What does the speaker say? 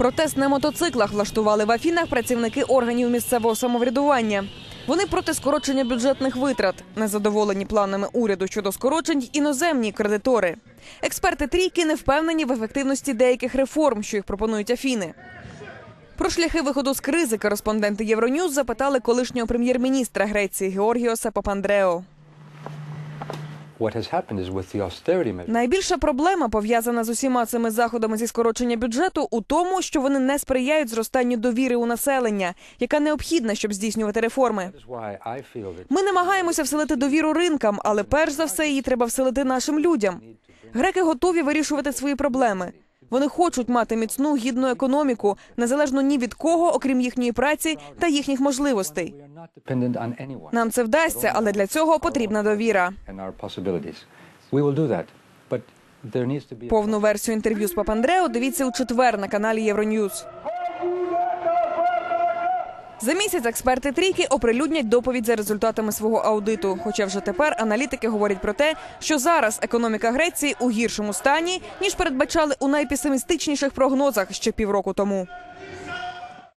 Протест на мотоциклах влаштували в Афінах працівники органів місцевого самоврядування. Вони проти скорочення бюджетних витрат, незадоволені планами уряду щодо скорочень іноземні кредитори. Експерти трійки не впевнені в ефективності деяких реформ, що їх пропонують Афіни. Про шляхи виходу з кризи кореспонденти Євроньюз запитали колишнього прем'єр-міністра Греції Георгіоса Папандрео. Найбільша проблема пов'язана з усіма цими заходами зі скорочення бюджету у тому, що вони не сприяють зростанню довіри у населення, яка необхідна, щоб здійснювати реформи. Ми намагаємося вселити довіру ринкам, але перш за все її треба вселити нашим людям. Греки готові вирішувати свої проблеми. Вони хочуть мати міцну гідну економіку, незалежно ні від кого, окрім їхньої праці та їхніх можливостей. Нам це вдасться, але для цього потрібна довіра. Повну версію інтерв'ю з Папандрео дивіться у четвер на каналі Євроньюз. За місяць експерти трійки оприлюднять доповідь за результатами свого аудиту. Хоча вже тепер аналітики говорять про те, що зараз економіка Греції у гіршому стані ніж передбачали у найпесимістичніших прогнозах ще півроку тому.